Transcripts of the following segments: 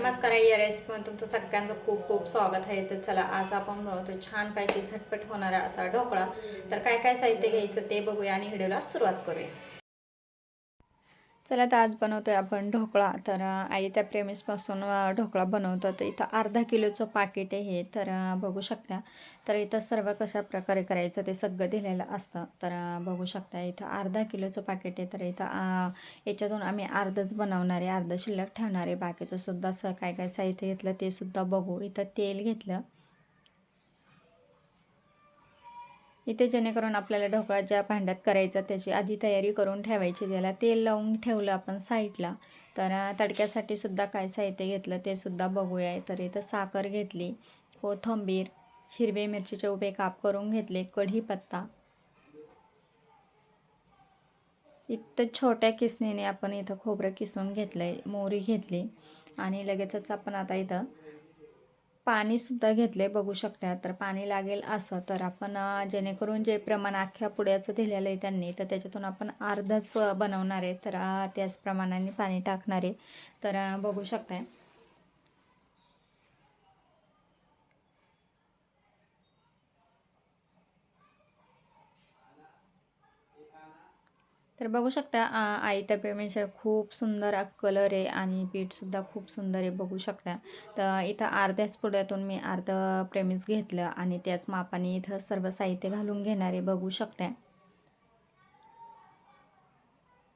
नमस्कार या रेसिपीमध्ये तुमचं सगळ्यांचं खूप खूप स्वागत आहे. तर चला आज आपण बनवतो छानपैकी झटपट होणारा असा ढोकळा. तर काय काय साहित्य घ्यायचं ते बघूया आणि व्हिडिओला सुरुवात करूया. चला तर आज बनवतोय आपण ढोकळा. तर आई त्या प्रेमिसपासून ढोकळा बनवतो तर इथं अर्धा किलोचं पाकिट आहे हे. तर बघू शकता. तर इथं सर्व कशा प्रकारे करायचं ते सगळं दिलेलं असतं. तर बघू शकता इथं अर्धा किलोचं पाकिट आहे. तर इथं याच्यातून आम्ही अर्धच बनवणारे अर्धं अर्ध शिल्लक ठेवणारे बाकीचं सुद्धा असं काय काय साहित्य घेतलं ते सुद्धा बघू. इथं तेल घेतलं. इथे जेणेकरून आपल्याला ढोकळा ज्या भांड्यात करायचा त्याची आधी तयारी करून ठेवायची त्याला तेल लावून ठेवलं आपण साईडला. तर तडक्यासाठी सुद्धा काय साहित्य घेतलं ते सुद्धा बघूया. तर इथं साखर घेतली कोथिंबीर हिरवे मिरचीचे उभे काप करून घेतले कढीपत्ता इथं छोट्या किसणीने आपण इथं खोबरं किसून घेतलं आहे मोहरी घेतली. आणि लगेचच आपण आता इथं पाणीसुद्धा घेतले बघू शकता तर पाणी लागेल असं. तर आपण जेणेकरून जे प्रमाण अख्ख्या पुड्याचं दिलेलं आहे त्यांनी तर त्याच्यातून आपण अर्धच बनवणार आहे. तर त्याच प्रमाणाने पाणी टाकणार आहे. तर बघू शकताय. तर बघू शकता आयत्या आई पेमेंटचा खूप सुंदर कलर आहे आणि पीठसुद्धा खूप सुंदर आहे बघू शकता. तर इथं अर्ध्याच पुड्यातून मी अर्ध प्रेमिस घेतलं आणि त्याच मापाने इथं सर्व साहित्य घालून घेणार आहे बघू शकता.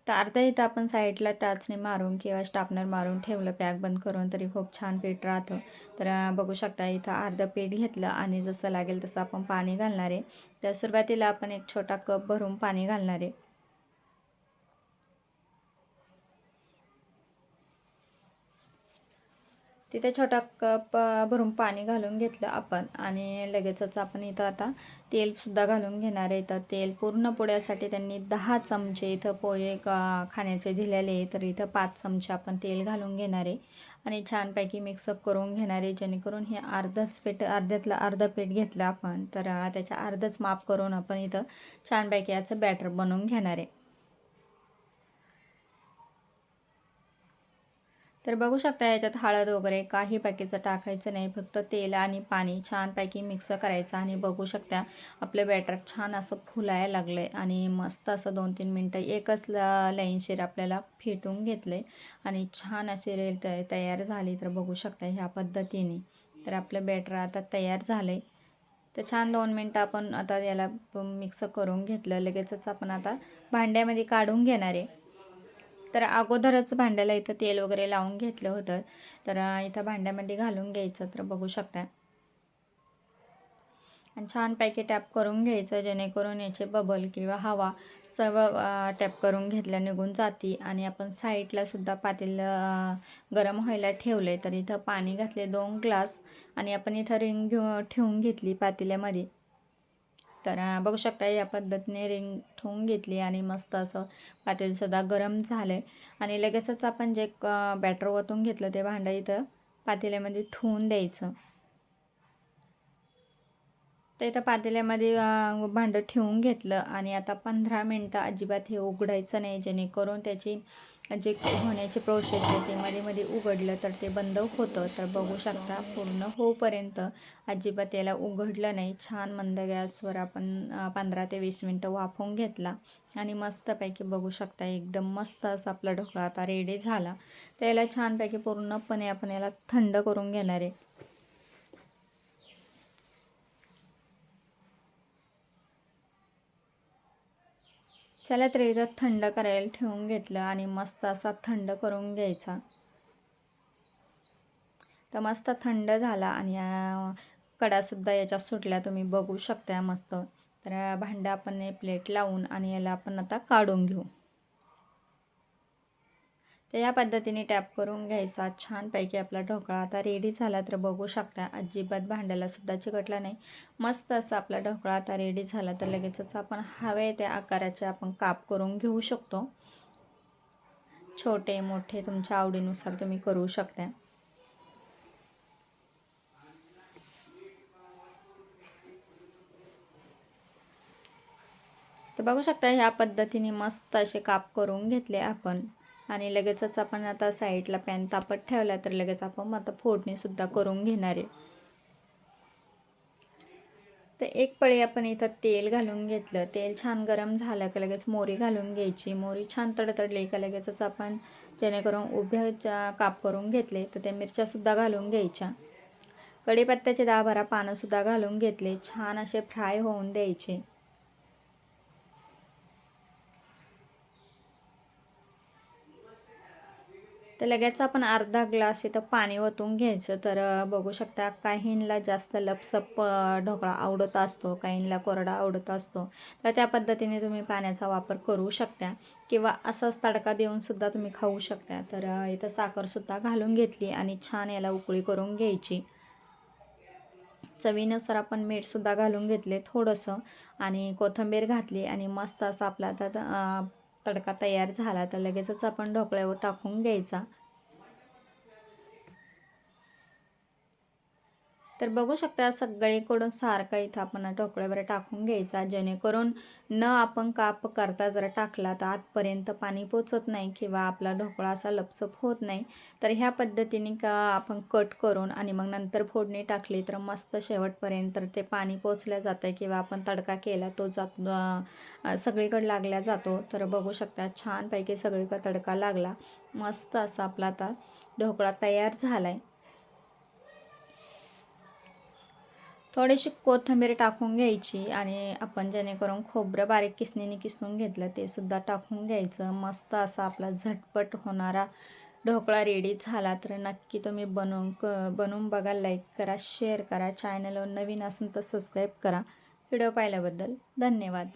तर अर्धा इथं आपण साईडला टाचणी मारून किंवा स्टापनर मारून ठेवलं पॅक बंद करून तरी खूप छान पीठ राहतं. तर बघू शकता इथं अर्धं पीठ घेतलं आणि जसं लागेल तसं आपण पाणी घालणार आहे. तर सुरुवातीला आपण एक छोटा कप भरून पाणी घालणार आहे. तिथे छोटा कप भरून पाणी घालून घेतलं आपण. आणि लगेचच आपण इथं आता तेलसुद्धा घालून घेणार आहे. तर तेल पूर्ण पोळ्यासाठी त्यांनी दहा चमचे इथं पोहे खाण्याचे दिलेले आहे. तर इथं पाच चमचे आपण तेल घालून घेणार आहे. आणि छानपैकी मिक्सअप करून घेणार आहे. जेणेकरून हे अर्धच पीठ अर्ध्यातलं अर्धं पीठ घेतलं आपण तर त्याच्या अर्धच माप करून आपण इथं छानपैकी याचं बॅटर बनवून घेणार आहे. तर बघू शकता याच्यात हळद वगैरे काही पॅकेटचं टाकायचं नाही फक्त तेल आणि पाणी छानपैकी मिक्स करायचं आणि बघू शकता आपलं बॅटर छान असं फुलायला लागलं आहे आणि मस्त असं दोन तीन मिनटं एकच ल लाईनशीर आपल्याला फेटून घेतलं आहे आणि छान अशी रेल त तयार झाली. तर बघू शकता ह्या पद्धतीने. तर आपलं बॅटर आता तयार झालं आहे तर छान दोन मिनटं आपण आता याला मिक्स करून घेतलं. लगेचच आपण आता भांड्यामध्ये काढून घेणार आहे. तर अगोदरच भांड्याला इथं तेल वगैरे लावून घेतलं होतं. तर इथं भांड्यामध्ये घालून घ्यायचं तर बघू शकता. आणि छानपैकी टॅप करून घ्यायचं जेणेकरून याचे बबल किंवा हवा सर्व टॅप करून घेतल्या निघून जाती. आणि आपण साईडला सुद्धा पातेलं गरम व्हायला ठेवले तर इथं पाणी घातले दोन ग्लास. आणि आपण इथं रिंग घेऊ ठेवून घेतली पातेल्यामध्ये. तर बघू शकता या पद्धतीने रिंग ठेवून घेतली आणि मस्त असं पातेलसुद्धा गरम झालं आणि लगेचच आपण जे बॅटर ओतून घेतलं ते भांडं इथं पातेल्यामध्ये ठेवून द्यायचं. तर इथं पातेल्यामध्ये भांडं ठेवून घेतलं आणि आता पंधरा मिनटं अजिबात हे उघडायचं नाही जेणेकरून त्याची जे होण्याची प्रोसेस आहे ते मध्ये मध्ये उघडलं तर ते बंद होतं. तर बघू शकता पूर्ण होपर्यंत अजिबात याला उघडलं नाही. छान मंद गॅसवर आपण पंधरा ते वीस मिनटं वाफवून घेतला आणि मस्तपैकी बघू शकता एकदम मस्त असं आपला ढोकळा आता रेडी झाला. तर याला छानपैकी पूर्णपणे आपण याला थंड करून घेणार आहे. चला तर एकदा थंड करायला ठेवून घेतलं आणि मस्त असा थंड करून घ्यायचा. तर मस्त थंड झाला आणि कडासुद्धा याच्या सुटल्या तुम्ही बघू शकता मस्त. तर भांड्या भांडं आपण प्लेट लावून आणि याला आपण आता काढून घेऊ. तर या पद्धतीने टॅप करून घ्यायचा. छानपैकी आपला ढोकळा आता रेडी झाला तर बघू शकता अजिबात भांड्यालासुद्धा चिकटला नाही. मस्त असं आपला ढोकळा आता रेडी झाला तर लगेचच आपण हवे त्या आकाराचे आपण काप करून घेऊ शकतो. छोटे मोठे तुमच्या आवडीनुसार तुम्ही करू शकता. तर बघू शकता ह्या पद्धतीने मस्त असे काप करून घेतले आपण. आणि लगेचच आपण आता साईडला पॅन तापत ठेवला तर लगेच आपण आता फोडणीसुद्धा करून घेणार आहे. तर एक पळी आपण इथं तेल घालून घेतलं. तेल छान गरम झालं का लगेच मोरी घालून घ्यायची. मोरी छान तडतडली का लगेचच आपण जेणेकरून उभ्या काप करून घेतले तर त्या मिरच्यासुद्धा घालून घ्यायच्या. कढीपत्त्याचे दहा बारा पानंसुद्धा घालून घेतले. छान असे फ्राय होऊन द्यायचे. तर लगेच आपण अर्धा ग्लास इथं पाणी ओतून घ्यायचं. तर बघू शकता काहींना जास्त लपसप ढोकळा आवडत असतो काहींना कोरडा आवडत असतो. तर त्या पद्धतीने तुम्ही पाण्याचा वापर करू शकता किंवा असाच तडका देऊनसुद्धा तुम्ही खाऊ शकता. तर इथं साखरसुद्धा घालून घेतली आणि छान याला उकळी करून घ्यायची. चवीनुसार आपण मीठसुद्धा घालून घेतले थोडंसं आणि कोथिंबीर घातली आणि मस्त असा आपला आता तडका तयार झाला तर लगेचच आपण ढोकळ्यावर टाकून घ्यायचा. तर बघू शकता सगळीकडून सारखा इथं आपण ढोकळ्यावर टाकून घ्यायचा. जेणेकरून न आपण काप करता जर टाकला तर आतपर्यंत पाणी पोचत नाही किंवा आपला ढोकळा असा लपसप होत नाही. तर ह्या पद्धतीने का आपण कट करून आणि मग नंतर फोडणी टाकली तर मस्त शेवटपर्यंत ते पाणी पोचलं जातं किंवा आपण तडका केला तो जात सगळीकडे लागला जातो. तर बघू शकता छानपैकी सगळीकडे तडका लागला. मस्त असा आपला आता ढोकळा तयार झाला आहे थोडीशी कोथिंबीर टाकून घ्यायची आणि आपण जेणेकरून खोबरं बारीक किसणीने किसून घेतलं ते सुद्धा टाकून घ्यायचं. मस्त असा आपला झटपट होणारा ढोकळा रेडी झाला तर नक्की तुम्ही बनवून क बनवून बघा लाईक करा शेअर करा. चॅनलवर नवीन असेल तर सबस्क्राईब करा. व्हिडिओ पाहिल्याबद्दल धन्यवाद.